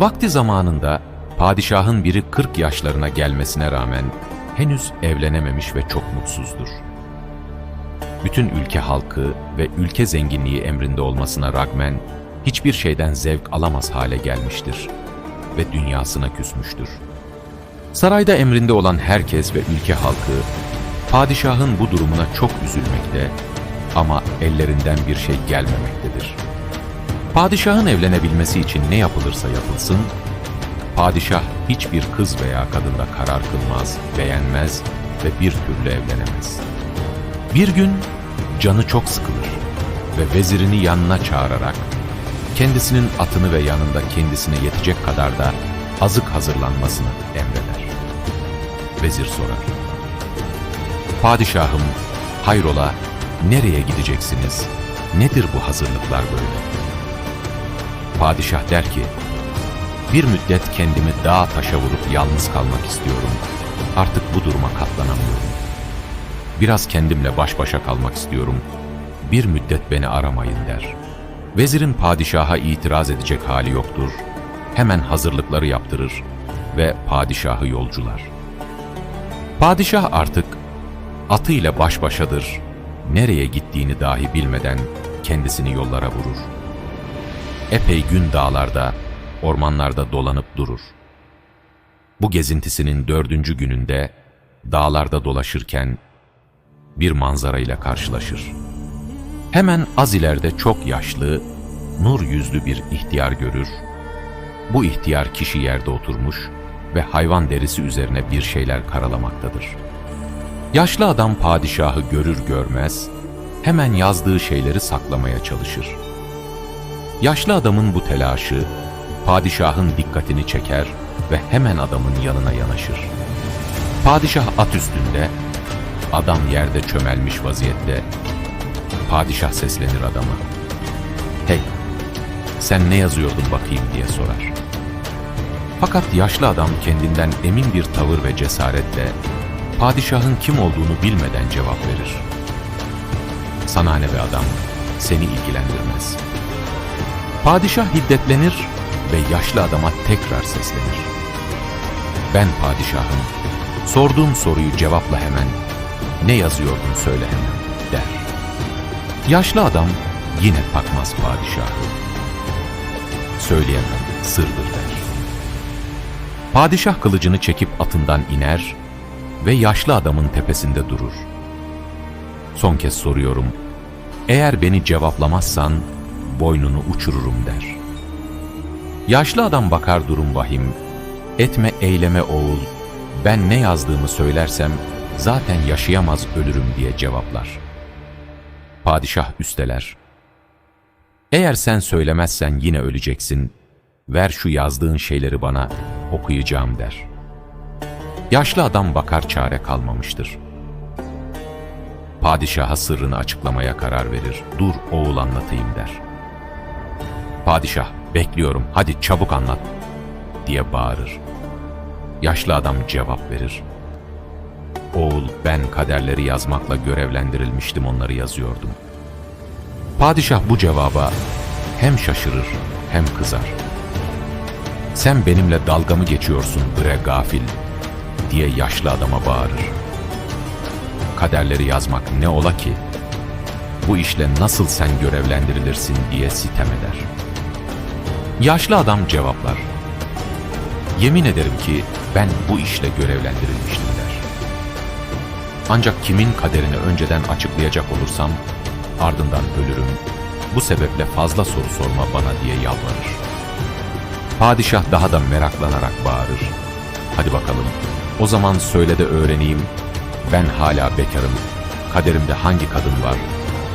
Vakti zamanında padişahın biri 40 yaşlarına gelmesine rağmen henüz evlenememiş ve çok mutsuzdur. Bütün ülke halkı ve ülke zenginliği emrinde olmasına rağmen hiçbir şeyden zevk alamaz hale gelmiştir ve dünyasına küsmüştür. Sarayda emrinde olan herkes ve ülke halkı padişahın bu durumuna çok üzülmekte ama ellerinden bir şey gelmemektedir. Padişahın evlenebilmesi için ne yapılırsa yapılsın, padişah hiçbir kız veya kadında karar kılmaz, beğenmez ve bir türlü evlenemez. Bir gün canı çok sıkılır ve vezirini yanına çağırarak kendisinin atını ve yanında kendisine yetecek kadar da azık hazırlanmasını emreder. Vezir sorar. Padişahım, hayrola, nereye gideceksiniz? Nedir bu hazırlıklar böyle? Padişah der ki, bir müddet kendimi dağa taşa vurup yalnız kalmak istiyorum. Artık bu duruma katlanamıyorum. Biraz kendimle baş başa kalmak istiyorum. Bir müddet beni aramayın der. Vezirin padişaha itiraz edecek hali yoktur. Hemen hazırlıkları yaptırır ve padişahı yolcular. Padişah artık atıyla baş başadır. Nereye gittiğini dahi bilmeden kendisini yollara vurur. Epey gün dağlarda, ormanlarda dolanıp durur. Bu gezintisinin dördüncü gününde dağlarda dolaşırken bir manzarayla karşılaşır. Hemen az ileride çok yaşlı, nur yüzlü bir ihtiyar görür. Bu ihtiyar kişi yerde oturmuş ve hayvan derisi üzerine bir şeyler karalamaktadır. Yaşlı adam padişahı görür görmez, hemen yazdığı şeyleri saklamaya çalışır. Yaşlı adamın bu telaşı, padişahın dikkatini çeker ve hemen adamın yanına yanaşır. Padişah at üstünde, adam yerde çömelmiş vaziyette. Padişah seslenir adama. Hey, sen ne yazıyordun bakayım diye sorar. Fakat yaşlı adam kendinden emin bir tavır ve cesaretle padişahın kim olduğunu bilmeden cevap verir. Sana ne be adam, seni ilgilendirmez. Padişah hiddetlenir ve yaşlı adama tekrar seslenir. Ben padişahım, sorduğum soruyu cevapla hemen, ne yazıyordun söyle hemen der. Yaşlı adam yine takmaz padişahı. Söyleyemem, sırdır der. Padişah kılıcını çekip atından iner ve yaşlı adamın tepesinde durur. Son kez soruyorum, eğer beni cevaplamazsan boynunu uçururum der. Yaşlı adam bakar durum vahim, etme eyleme oğul, ben ne yazdığımı söylersem zaten yaşayamaz ölürüm diye cevaplar. Padişah üsteler, eğer sen söylemezsen yine öleceksin, ver şu yazdığın şeyleri bana okuyacağım der. Yaşlı adam bakar çare kalmamıştır. Padişaha sırrını açıklamaya karar verir. Dur oğul anlatayım der. Padişah bekliyorum hadi çabuk anlat diye bağırır. Yaşlı adam cevap verir. Oğul ben kaderleri yazmakla görevlendirilmiştim onları yazıyordum. Padişah bu cevaba hem şaşırır hem kızar. Sen benimle dalga mı geçiyorsun bre gafil diye yaşlı adama bağırır. Kaderleri yazmak ne ola ki? Bu işle nasıl sen görevlendirilirsin diye sitem eder. Yaşlı adam cevaplar. Yemin ederim ki ben bu işle görevlendirilmiştim der. Ancak kimin kaderini önceden açıklayacak olursam ardından ölürüm. Bu sebeple fazla soru sorma bana diye yalvarır. Padişah daha da meraklanarak bağırır. Hadi bakalım, o zaman söyle de öğreneyim. Ben hala bekarım. Kaderimde hangi kadın var?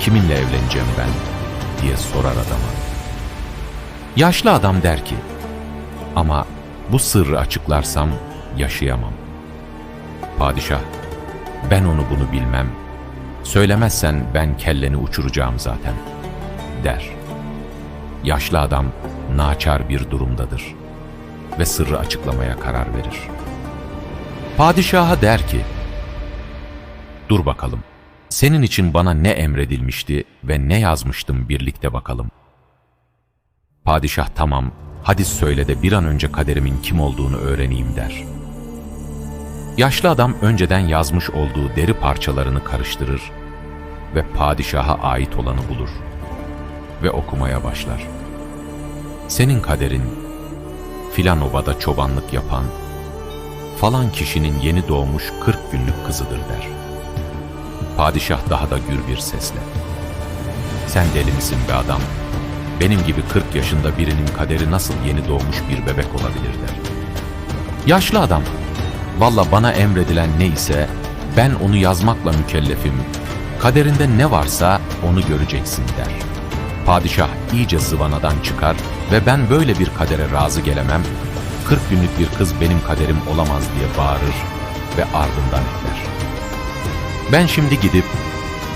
Kiminle evleneceğim ben? diye sorar adama. Yaşlı adam der ki, ama bu sırrı açıklarsam yaşayamam. Padişah, ben onu bunu bilmem. Söylemezsen ben kelleni uçuracağım zaten, der. Yaşlı adam naçar bir durumdadır ve sırrı açıklamaya karar verir. Padişaha der ki, Dur bakalım, senin için bana ne emredilmişti ve ne yazmıştım birlikte bakalım. Padişah tamam, Hadi söyle de bir an önce kaderimin kim olduğunu öğreneyim der. Yaşlı adam önceden yazmış olduğu deri parçalarını karıştırır ve padişaha ait olanı bulur ve okumaya başlar. Senin kaderin filan obada çobanlık yapan falan kişinin yeni doğmuş 40 günlük kızıdır der. Padişah daha da gür bir sesle. Sen deli misin be adam? Benim gibi 40 yaşında birinin kaderi nasıl yeni doğmuş bir bebek olabilir der. Yaşlı adam, valla bana emredilen neyse ben onu yazmakla mükellefim. Kaderinde ne varsa onu göreceksin der. Padişah iyice zıvanadan çıkar ve ben böyle bir kadere razı gelemem. 40 günlük bir kız benim kaderim olamaz diye bağırır ve ardından ekler. Ben şimdi gidip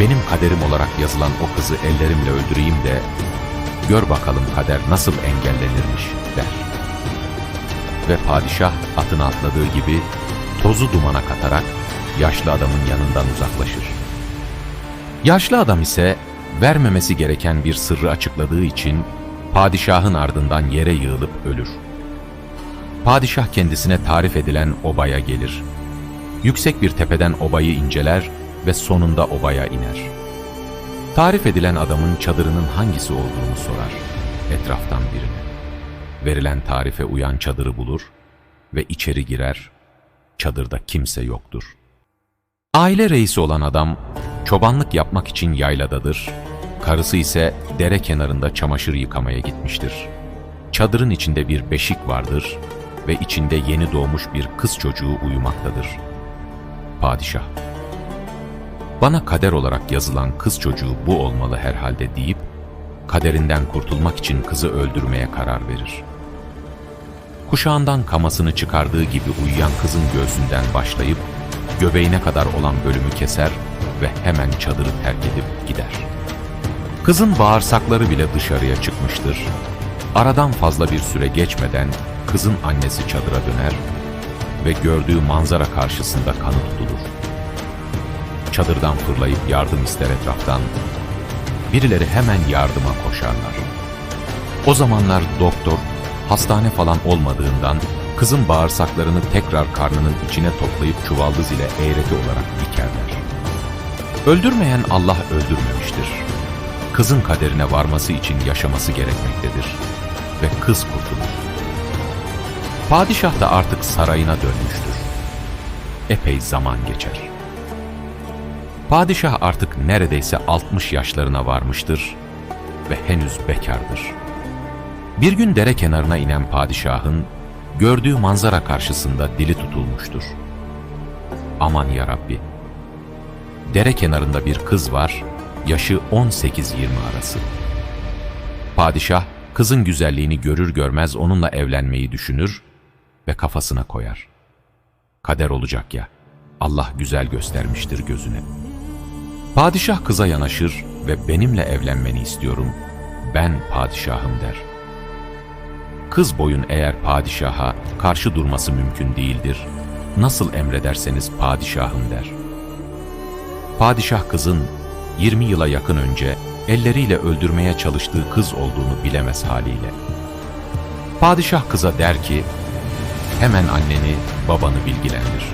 benim kaderim olarak yazılan o kızı ellerimle öldüreyim de gör bakalım kader nasıl engellenirmiş der. Ve padişah atına atladığı gibi tozu dumana katarak yaşlı adamın yanından uzaklaşır. Yaşlı adam ise vermemesi gereken bir sırrı açıkladığı için padişahın ardından yere yığılıp ölür. Padişah kendisine tarif edilen obaya gelir. Yüksek bir tepeden obayı inceler ve sonunda obaya iner. Tarif edilen adamın çadırının hangisi olduğunu sorar etraftan birine. Verilen tarife uyan çadırı bulur ve içeri girer. Çadırda kimse yoktur. Aile reisi olan adam çobanlık yapmak için yayladadır. Karısı ise dere kenarında çamaşır yıkamaya gitmiştir. Çadırın içinde bir beşik vardır ve içinde yeni doğmuş bir kız çocuğu uyumaktadır. Padişah bana kader olarak yazılan kız çocuğu bu olmalı herhalde deyip, kaderinden kurtulmak için kızı öldürmeye karar verir. Kuşağından kamasını çıkardığı gibi uyuyan kızın göğsünden başlayıp, göbeğine kadar olan bölümü keser ve hemen çadırı terk edip gider. Kızın bağırsakları bile dışarıya çıkmıştır. Aradan fazla bir süre geçmeden kızın annesi çadıra döner ve gördüğü manzara karşısında kanı tutulur çadırdan fırlayıp yardım ister etraftan. Birileri hemen yardıma koşarlar. O zamanlar doktor, hastane falan olmadığından kızın bağırsaklarını tekrar karnının içine toplayıp çuvaldız ile eğreti olarak dikerler. Öldürmeyen Allah öldürmemiştir. Kızın kaderine varması için yaşaması gerekmektedir. Ve kız kurtulur. Padişah da artık sarayına dönmüştür. Epey zaman geçer. Padişah artık neredeyse 60 yaşlarına varmıştır ve henüz bekardır. Bir gün dere kenarına inen padişahın gördüğü manzara karşısında dili tutulmuştur. Aman ya Rabbi! Dere kenarında bir kız var, yaşı 18-20 arası. Padişah kızın güzelliğini görür görmez onunla evlenmeyi düşünür ve kafasına koyar. Kader olacak ya, Allah güzel göstermiştir gözüne.'' Padişah kıza yanaşır ve benimle evlenmeni istiyorum, ben padişahım der. Kız boyun eğer padişaha karşı durması mümkün değildir, nasıl emrederseniz padişahım der. Padişah kızın 20 yıla yakın önce elleriyle öldürmeye çalıştığı kız olduğunu bilemez haliyle. Padişah kıza der ki, hemen anneni, babanı bilgilendir.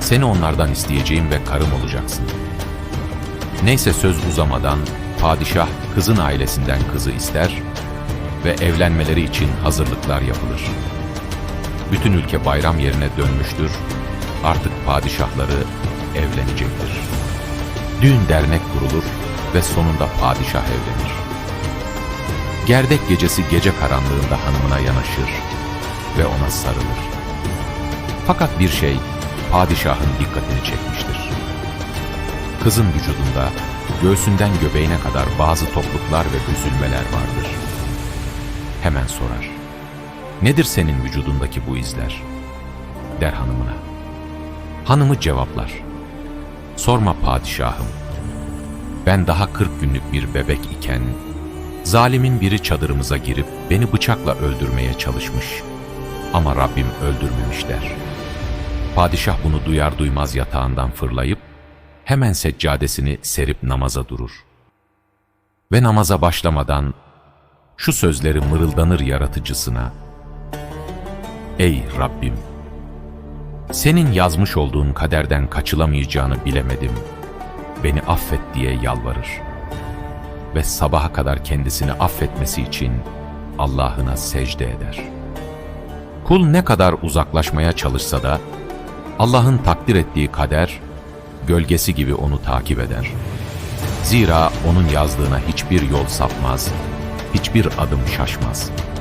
Seni onlardan isteyeceğim ve karım olacaksın.'' Neyse söz uzamadan padişah kızın ailesinden kızı ister ve evlenmeleri için hazırlıklar yapılır. Bütün ülke bayram yerine dönmüştür, artık padişahları evlenecektir. Düğün dernek kurulur ve sonunda padişah evlenir. Gerdek gecesi gece karanlığında hanımına yanaşır ve ona sarılır. Fakat bir şey padişahın dikkatini çekmiştir. Kızın vücudunda göğsünden göbeğine kadar bazı topluklar ve büzülmeler vardır. Hemen sorar. Nedir senin vücudundaki bu izler? Der hanımına. Hanımı cevaplar. Sorma padişahım. Ben daha kırk günlük bir bebek iken, zalimin biri çadırımıza girip beni bıçakla öldürmeye çalışmış. Ama Rabbim öldürmemiş der. Padişah bunu duyar duymaz yatağından fırlayıp, hemen seccadesini serip namaza durur. Ve namaza başlamadan şu sözleri mırıldanır yaratıcısına. Ey Rabbim! Senin yazmış olduğun kaderden kaçılamayacağını bilemedim. Beni affet diye yalvarır. Ve sabaha kadar kendisini affetmesi için Allah'ına secde eder. Kul ne kadar uzaklaşmaya çalışsa da Allah'ın takdir ettiği kader gölgesi gibi onu takip eder. Zira onun yazdığına hiçbir yol sapmaz, hiçbir adım şaşmaz.''